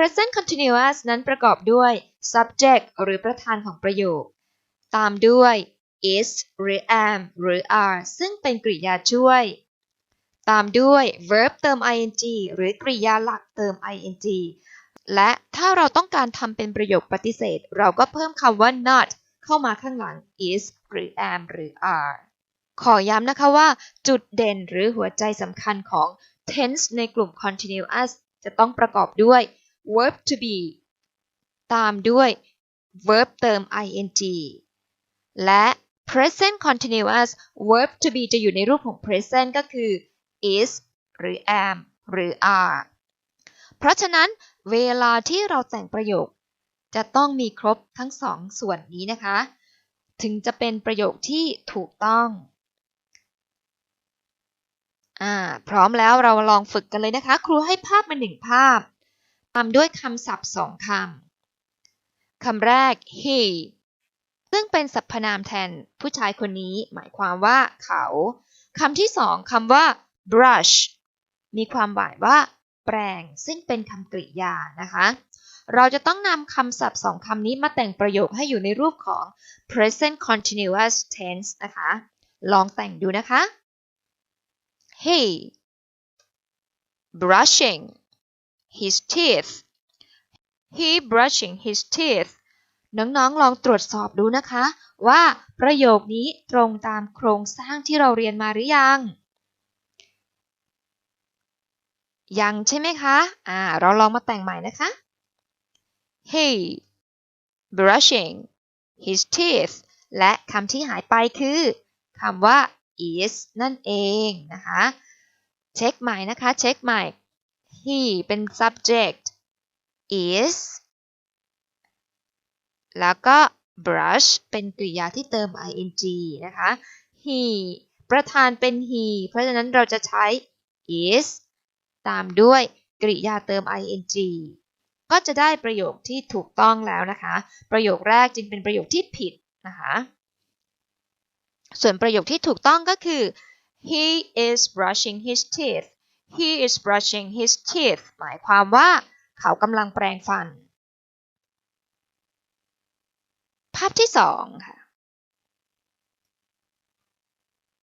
present continuous นั้นประกอบด้วย subject หรือประธานของประโยค ตามด้วย is หรือ am หรือ are ซึ่งเป็นกริยาช่วย ตามด้วย verb เติม ing หรือกริยาหลักเติม ing และถ้าเราต้องการทำเป็นประโยคปฏิเสธ เราก็เพิ่มคำว่า not เข้ามาข้างหลัง is หรือ am หรือ are ขอย้ำนะคะว่า จุดเด่นหรือหัวใจสำคัญของ tense ในกลุ่ม continuous จะต้องประกอบด้วย verb to be ตามด้วย verb เติม ing และ present continuous verb to be จะอยู่ในรูปของ present ก็คือ is หรือ am หรือ are เพราะฉะนั้นเวลาที่เราแต่งประโยค จะต้องมีครบทั้งสองส่วนนี้นะคะ ถึงจะเป็นประโยคที่ถูกต้องอ่าพร้อมแล้วเราลองฝึกกันเลยนะคะ ครูให้ภาพมาหนึ่งภาพ ตามด้วยคำศัพท์สองคำ คำแรก he ซึ่งเป็นสรรพนามแทนผู้ชายคนนี้ หมายความว่าเขาคำที่สองคำว่า brush มีความหมายว่า แปรงซึ่งเป็นคำกริยานะคะ เราจะต้องนำคำศัพท์สองคำนี้มาแต่งประโยคให้อยู่ในรูปของ present continuous tense นะคะ ลองแต่งดูนะคะ he brushing his teeth he brushing his teeth น้องๆ ลองตรวจสอบดูนะคะ ว่าประโยคนี้ตรงตามโครงสร้างที่เราเรียนมาหรือยัง ยังใช่ไหมคะ อ่า เราลองมาแต่งใหม่นะคะ he brushing his teeth และคำที่หายไปคือคำว่า is นั่นเองนะคะ เช็คใหม่นะคะ เช็คใหม่ he เป็น subject is แล้วก็ brush เป็นกริยาที่เติม ing นะคะ he ประธานเป็น he เพราะฉะนั้นเราจะใช้ is ตามด้วยกริยาเติม ing ก็จะได้ประโยคที่ถูกต้องแล้วนะคะ ประโยคแรกจึงเป็นประโยคที่ผิดนะคะ ส่วนประโยคที่ถูกต้องก็คือ he is brushing his teeth he is brushing his teeth หมายความว่าเขากำลังแปรงฟัน ภาพที่สองค่ะ